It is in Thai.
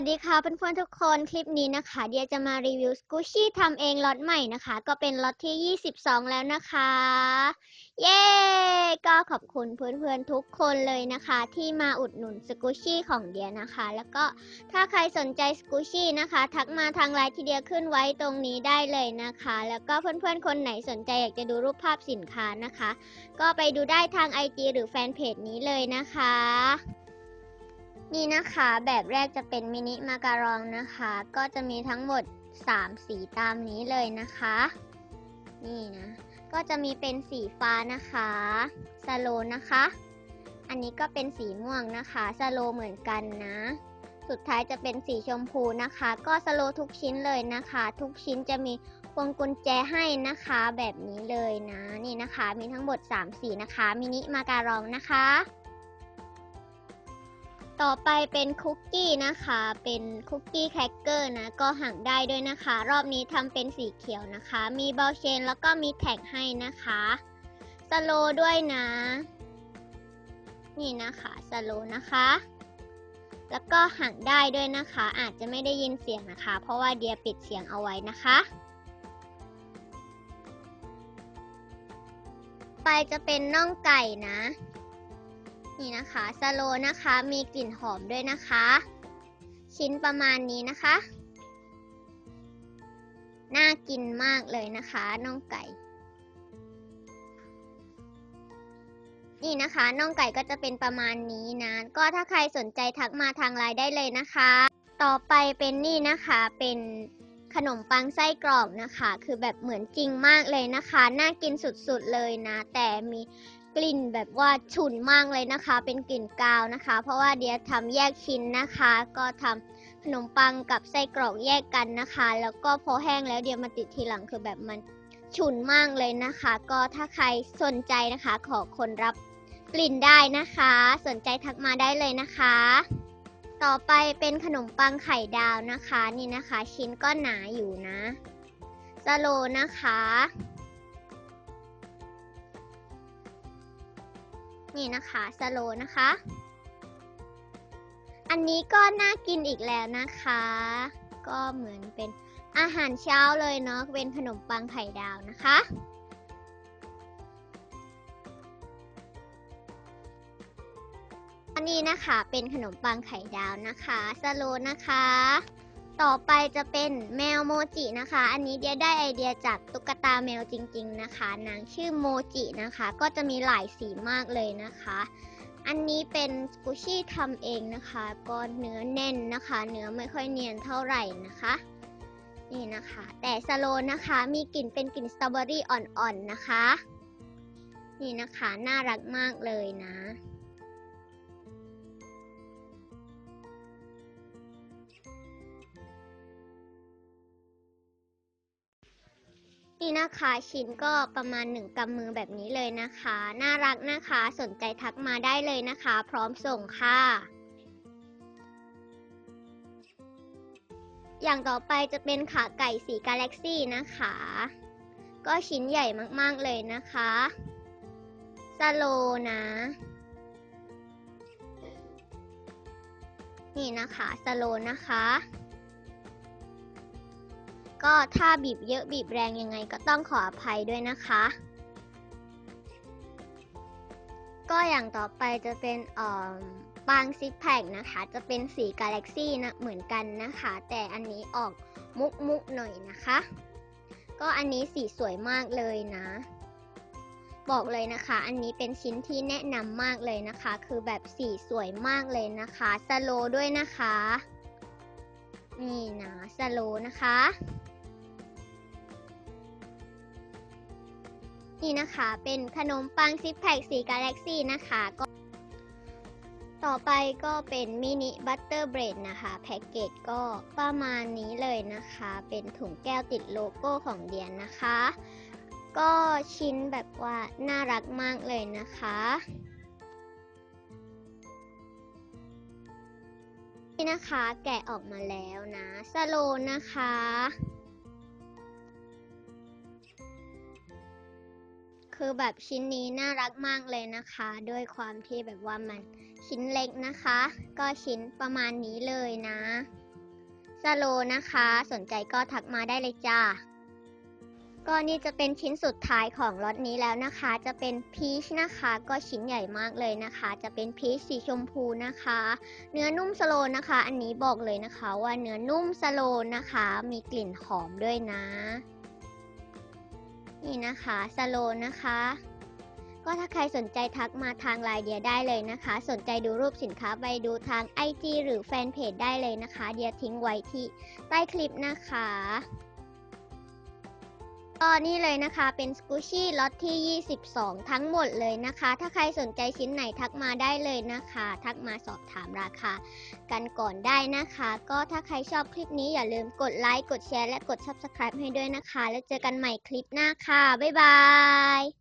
สดีค่ะเพื่อนๆทุกคนคลิปนี้นะคะ เดียจะมารีวิวสกูชี่ทำเองล็อตใหม่นะคะ ก็เป็นล็อตที่ 22 แล้วนะคะ เย้ ก็ขอบคุณเพื่อนๆทุกคนเลยนะคะ ที่มาอุดหนุนสกูชี่ของเดียนะคะ แล้วก็ถ้าใครสนใจสกูชี่นะคะ ทักมาทางไลน์ที่เดียขึ้นไว้ตรงนี้ได้เลยนะคะ แล้วก็เพื่อนๆคนไหนสนใจอยากจะดูรูปภาพสินค้านะคะ ก็ไปดูได้ทาง IG หรือแฟนเพจนี้เลยนะคะ นี่นะคะ แบบแรกจะเป็นมินิมาการองนะคะ ก็จะมีทั้งหมด 3 สีตามนี้เลยนะคะ นี่นะ ก็จะมีเป็นสีฟ้านะคะสโลนะคะ อันนี้ก็เป็นสีม่วงนะคะสโลเหมือนกันนะ สุดท้ายจะเป็นสีชมพูนะคะ ก็สโลทุกชิ้นเลยนะคะ ทุกชิ้นจะมีพวงกุญแจให้นะคะแบบนี้เลยนะ นี่นะคะ มีทั้งหมด 3 สีนะคะ มินิมาการองนะคะ ต่อไปเป็นคุกกี้นะคะ เป็นคุกกี้แครกเกอร์นะ ก็หั่นได้ด้วยนะคะ รอบนี้ทำเป็นสีเขียวนะคะ มีบอลเชนแล้วก็มีแท็กให้นะคะ สโลด้วยนะ นี่นะคะ สโลนะคะ แล้วก็หั่นได้ด้วยนะคะ อาจจะไม่ได้ยินเสียงนะคะ เพราะว่าเดียปิดเสียงเอาไว้นะคะไปจะเป็นน่องไก่นะ นี่นะคะสโลนะคะมีกลิ่นหอมด้วยนะคะ ชิ้นประมาณนี้นะคะ น่ากินมากเลยนะคะน่องไก่ นี่นะคะน่องไก่ก็จะเป็นประมาณนี้นะ ก็ถ้าใครสนใจทักมาทางไลน์ได้เลยนะคะ ต่อไปเป็นนี่นะคะเป็นขนมปังไส้กรอกนะคะ คือแบบเหมือนจริงมากเลยนะคะ น่ากินสุดๆเลยนะ แต่มี กลิ่นแบบว่าฉุนมากเลยนะคะ เป็นกลิ่นกาวนะคะ เพราะว่าเดียทำแยกชิ้นนะคะ ก็ทำขนมปังกับไส้กรอกแยกกันนะคะ แล้วก็พอแห้งแล้วเดียมาติดทีหลังคือแบบมันฉุนมากเลยนะคะ ก็ถ้าใครสนใจนะคะ ขอคนรับกลิ่นได้นะคะ สนใจทักมาได้เลยนะคะ ต่อไปเป็นขนมปังไข่ดาวนะคะ นี่นะคะ ชิ้นก็หนาอยู่นะสโลนะคะ นี่นะคะสโลนะคะ อันนี้ก็น่ากินอีกแล้วนะคะ ก็เหมือนเป็นอาหารเช้าเลยเนาะเป็นขนมปังไข่ดาวนะคะ อันนี้นะคะเป็นขนมปังไข่ดาวนะคะสโลนะคะ ต่อไปจะเป็นแมวโมจินะคะ อันนี้เดียได้ไอเดียจากตุ๊กตาแมวจริง ๆนะคะ นางชื่อโมจินะคะ ก็จะมีหลายสีมากเลยนะคะ อันนี้เป็นสกูชี่ทำเองนะคะ ก็เนื้อแน่นนะคะ เนื้อไม่ค่อยเนียนเท่าไหร่นะคะ นี่นะคะ แต่สโลนะคะ มีกลิ่นเป็นกลิ่นสตรอเบอรี่อ่อนๆนะคะ นี่นะคะ น่ารักมากเลยนะ นี่นะคะชิ้นก็ประมาณหนึ่งกำมือแบบนี้เลยนะคะ น่ารักนะคะสนใจทักมาได้เลยนะคะ พร้อมส่งค่ะ อย่างต่อไปจะเป็นขาไก่สีกาแล็กซี่นะคะ ก็ชิ้นใหญ่มากๆเลยนะคะสโลนะ นี่นะคะสโลนะคะ ก็ถ้าบีบเยอะบีบแรงยังไงก็ต้องขออภัยด้วยนะคะ ก็อย่างต่อไปจะเป็นออปางซิปแพคนะคะ จะเป็นสีกาแล็กซี่นะเหมือนกันนะคะ แต่อันนี้ออกมุกมุกหน่อยนะคะ ก็อันนี้สีสวยมากเลยนะ บอกเลยนะคะ อันนี้เป็นชิ้นที่แนะนำมากเลยนะคะ คือแบบสีสวยมากเลยนะคะสโลด้วยนะคะนี่นะสโลนะคะ นี่นะคะ เป็นขนมปังซิปแพคสีกาแล็กซี่นะคะก็ต่อไปก็เป็นมินิบัตเตอร์เบรดนะคะ แพ็กเกจก็ประมาณนี้เลยนะคะ เป็นถุงแก้วติดโลโก้ของเดียนนะคะ ก็ชิ้นแบบว่าน่ารักมากเลยนะคะนี่นะคะแกะออกมาแล้วนะสโลนะคะ คือแบบชิ้นนี้น่ารักมากเลยนะคะ ด้วยความที่แบบว่ามันชิ้นเล็กนะคะ ก็ชิ้นประมาณนี้เลยนะสโลนะคะ สนใจก็ทักมาได้เลยจ้าก็นี่จะเป็นชิ้นสุดท้ายของล็อตนี้แล้วนะคะ จะเป็นพีชนะคะ ก็ชิ้นใหญ่มากเลยนะคะ จะเป็นพีชสีชมพูนะคะ เนื้อนุ่มสโลนะคะ อันนี้บอกเลยนะคะว่าเนื้อนุ่มสโลนะคะ มีกลิ่นหอมด้วยนะ นี่นะคะสโลนะคะ ก็ถ้าใครสนใจทักมาทางไลน์เดียได้เลยนะคะ สนใจดูรูปสินค้าไปดูทาง IG หรือแฟนเพจได้เลยนะคะ เดียทิ้งไว้ที่ใต้คลิปนะคะ ก็นี่เลยนะคะเป็นสกูชี่ล็อตที่ 22 ทั้งหมดเลยนะคะ ถ้าใครสนใจชิ้นไหนทักมาได้เลยนะคะ ทักมาสอบถามราคากันก่อนได้นะคะ ก็ถ้าใครชอบคลิปนี้อย่าลืมกดไลค์กดแชร์และกด Subscribe ให้ด้วยนะคะ แล้วเจอกันใหม่คลิปหน้าค่ะ บ๊ายบาย